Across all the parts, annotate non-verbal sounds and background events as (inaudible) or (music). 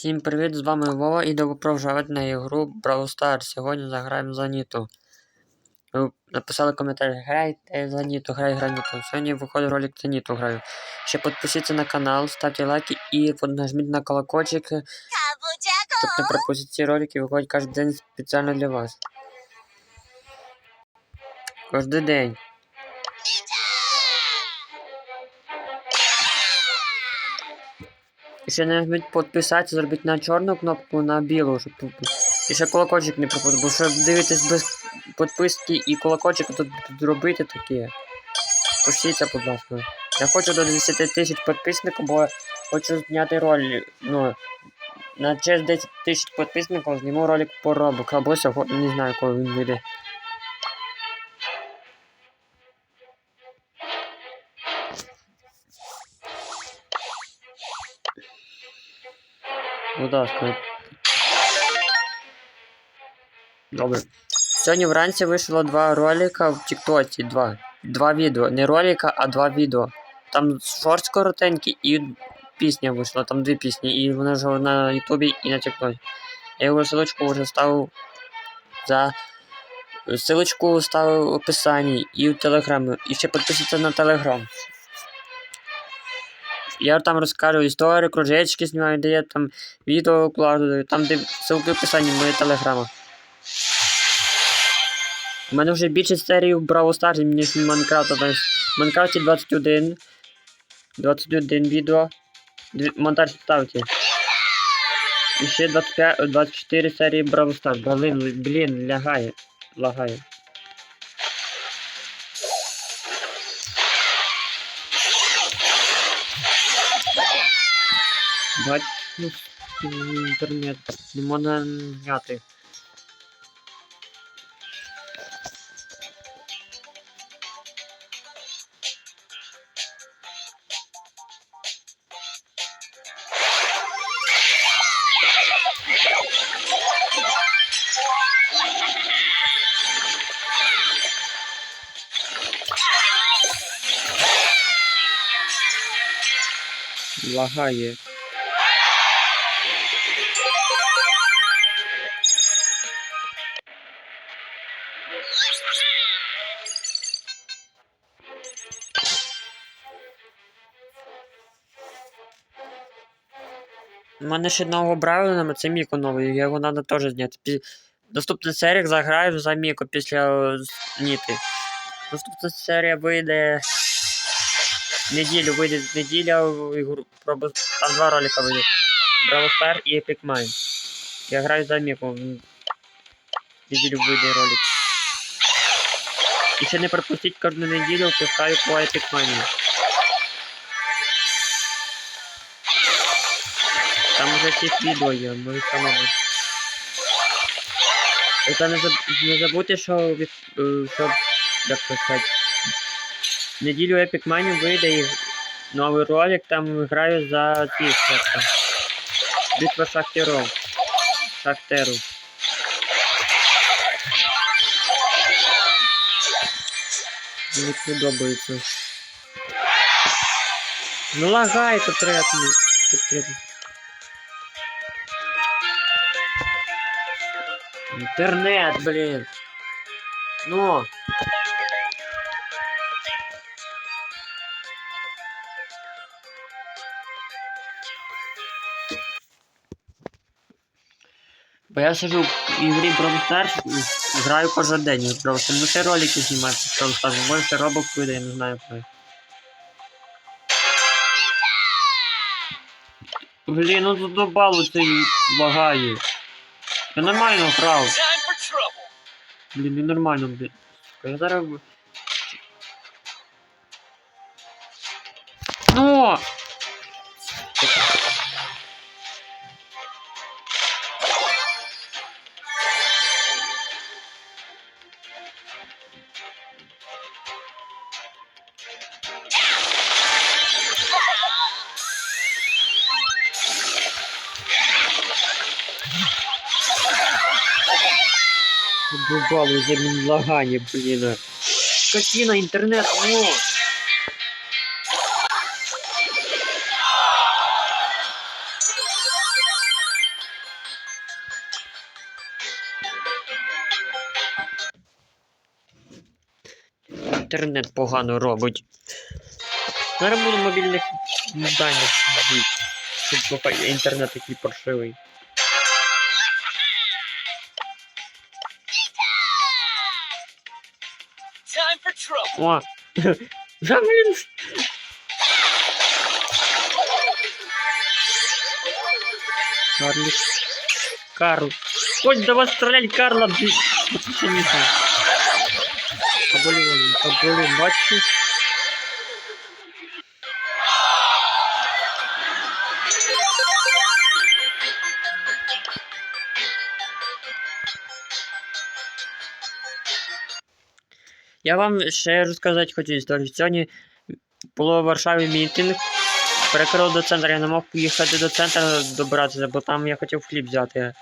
Всім привіт, з вами Вова і добро пожаловать на ігру Brawl Stars. Сьогодні заграємо за Ніту. Ви написали коментар, грайте за Ніту, грай, грай Ніту. Сьогодні виходить ролик за Ніту граю. Ще підпишіться на канал, ставте лайки і нажміть на колокольчик. Щоб тобто не пропустити ці ролики, виходять кожен день спеціально для вас. Кожен день. Ще нажміть підписатися, зробіть на чорну кнопку на білу, щоб тут- і ще колокольчик не пропустити, бо що дивитесь без підписки і колокольчик тут, зробити таке. Пишіться, будь ласка. Я хочу до 10 тисяч підписників, бо хочу зняти роль. Ну, на честь 10 тисяч підписників зніму ролик по робок, або сьогодні не знаю, коли він вийде. Будь ласка. Добре. Сьогодні вранці вийшло два ролика в Тіктоці. Два. Два відео. Не ролика, а два відео. Там шорт коротенький і пісня вийшла. Там дві пісні. І вона ж на Ютубі і на Тіктоці. Я його ссылочку вже ставив за. Ссылочку ставив в описанні і в Телеграмі. І ще підписуйтесь на Телеграм. Я там розкажу історії, кружечки знімаю, де я там відео вкладаю, там де ссылки в описанні моє телеграма. У мене вже більше серій в Brawl Stars, ніж в Майнкрафта. Тобто В Майнкрафті 21. 21 відео. Монтаж ставте. І ще 25, 24 серії Brawl Stars. Блин, блін, лягає. Лагає. Бать, ну, інтернет. Не можна зняти. Лагає. У мене ще нового Бравлена, це Міко новий, його треба теж зняти. Пі... Наступна серія заграю за Міко після Ніти. Наступна серія вийде. Неділю вийде неділя ігру. Там два ролика вийде. Браво Стар і Epic Mine. Я граю за Міко. в Неділю вийде ролик. І ще не пропустіть кожну неділю, пускаю по Epic Mine. Там уже всіх відео є, може саме. Та не, заб... не забудьте, що від... е, що, як це сказати, неділю Epic Money вийде і новий ролик, там граю за ці шахта. Битва шахтеров. Шахтеру. Мені подобається. Ну лагай потрібно. Потрібно. Интернет, блин. Ну. Бо я сижу в ігрі Brawl Stars, і граю кожен день в Brawl Stars. Ну ще ролики знімати в Brawl Stars. Може робок вийде, я не знаю коли. Блін, ну задобало цей лагає. Я нормально грав. Time for trouble. Блін, блін. Я зараз. Ну! Бубал, за лагание, блин. Скотина, интернет, но... Інтернет погано робить. Зараз буду мобільних даних бити. Інтернет такий паршивий. О! (laughs) Да, блін! Карлик. Карл. Хоть давай стрелять, Карла, блин. Ще не знаю. Поболів, поболів, бачиш? Я вам ще розказати хочу історію. Сьогодні було в Варшаві мітинг. Перекрив до центру, я не мог поїхати до центру добратися, бо там я хотів хліб взяти.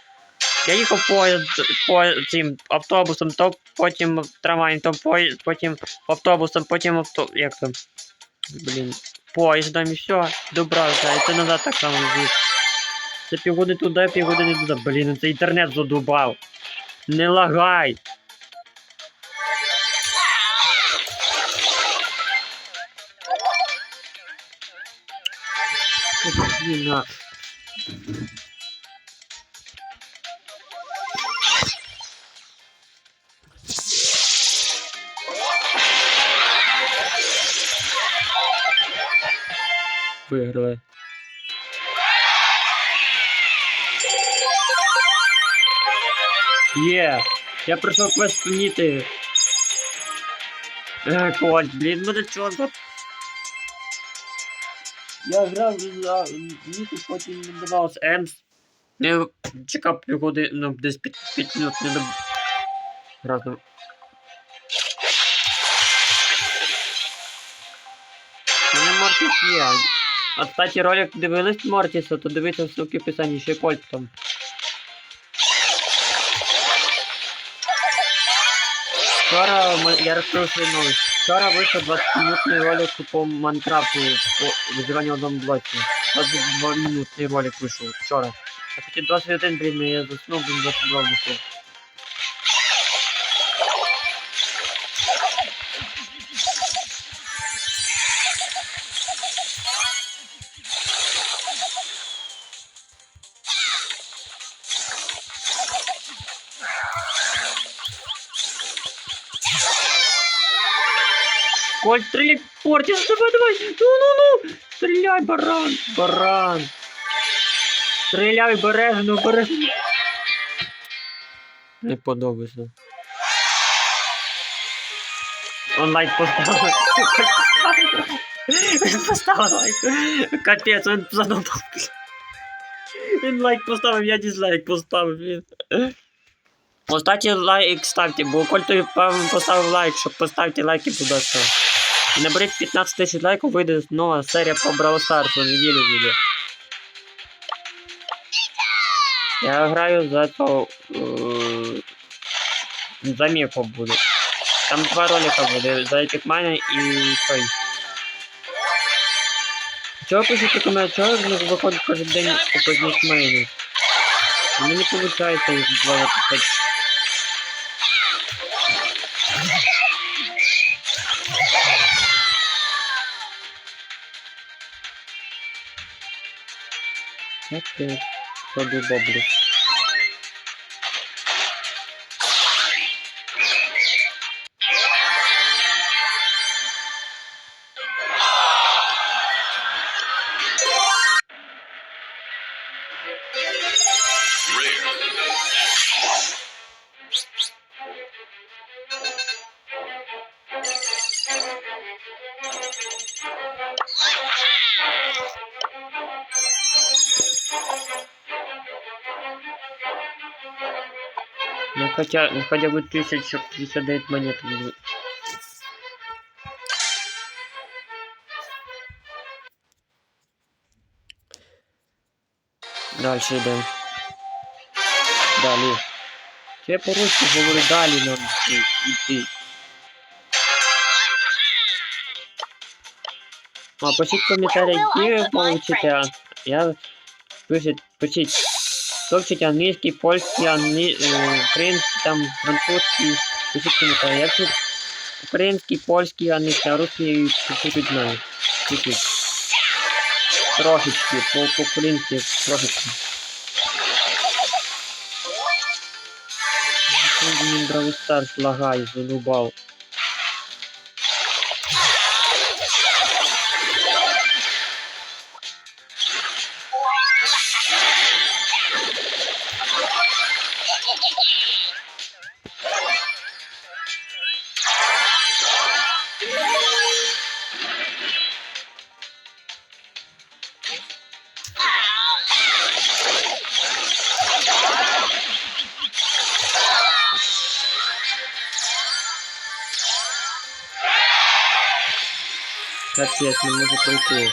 Я їхав поїзд, по цим автобусом, то потім трамваєм, то поїзд, потім автобусом, потім авто... як там? Блін, поїздом і все, добрався, і це назад так само звідси. Це півгодини туди, півгодини туди. Блін, це інтернет задубав. Не лагай! Блін. Виграли. Є! Я прийшов спиніти. Е, Коль, блін, до чого за... Я грав за місяць, потім не давалося Емс. Не чекав півгоди, ну десь 5 минут не доб... Разом. Мене Мортіс є. А кстати, ролик дивились Мортіса, то дивіться ссылки в описанні, ще й там. Вчора я розкрив свою новость. Вчора вийшов 20-минутний ролик по Майнкрафту по виживанню в одному блоці. 22-минутний ролик вийшов вчора. А потім 21, блін, я заснув, блін, 22 вийшов. Коль, стреляй, Портис, давай, давай, ну-ну-ну, стреляй, баран, баран. Стреляй, бережно, бережно. Не подобається. Он лайк поставив. Він (laughs) поставив лайк. Капець, він задумав. Він лайк поставив, я дизлайк поставив. Він. Поставьте лайк, ставьте, бо коль той поставив лайк, щоб поставити лайки туди все. Наберіть 15 тисяч лайків, вийде нова серія по Brawl Stars, неділю буде. Я граю за цього... Е... За Міко буду. Там два ролика буде, за Епікмана і той. Чого пишете комент? Чого виходить кожен день по Епікмані? Мені не виходить їх два записати. Ok, tem poder bobo. хотя, ну хотя бы 1059 монет. будет. Дальше йдемо. Далі. Це я по-русски говорю далі нам йти. йти. А пишіть в коментарях, які ви получите. а Я пишіть, пишіть. Вчить англійський, польський, англі... е, український, там, французький. В коментарях. Я вчу Український, польський, англійський, а русський чуть-чуть знаю. Чуть-чуть. Трошечки, по- по-українськи трошечки. Мені Бравл лагає, задубав. Капець, не можу пройти.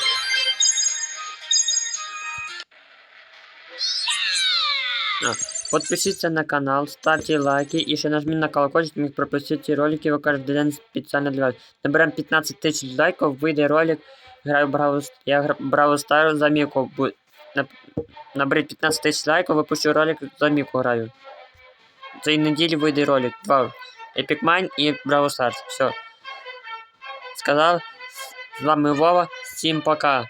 А, Подпишіться на канал, ставте лайки і ще нажміть на колокольчик, міг пропустити ролики, ви кожен день спеціально для вас. Наберемо 15 тисяч лайків, вийде ролик. Граю в Бравл Ст- Я гра... Бравл Стар за Міку. Наберіть 15 тисяч лайків, випущу ролик за Міку граю. Цієї неділі вийде ролик. Два. Epic Mine і Бравл Старс. Все. Сказав. З вами Вова. Всім пока.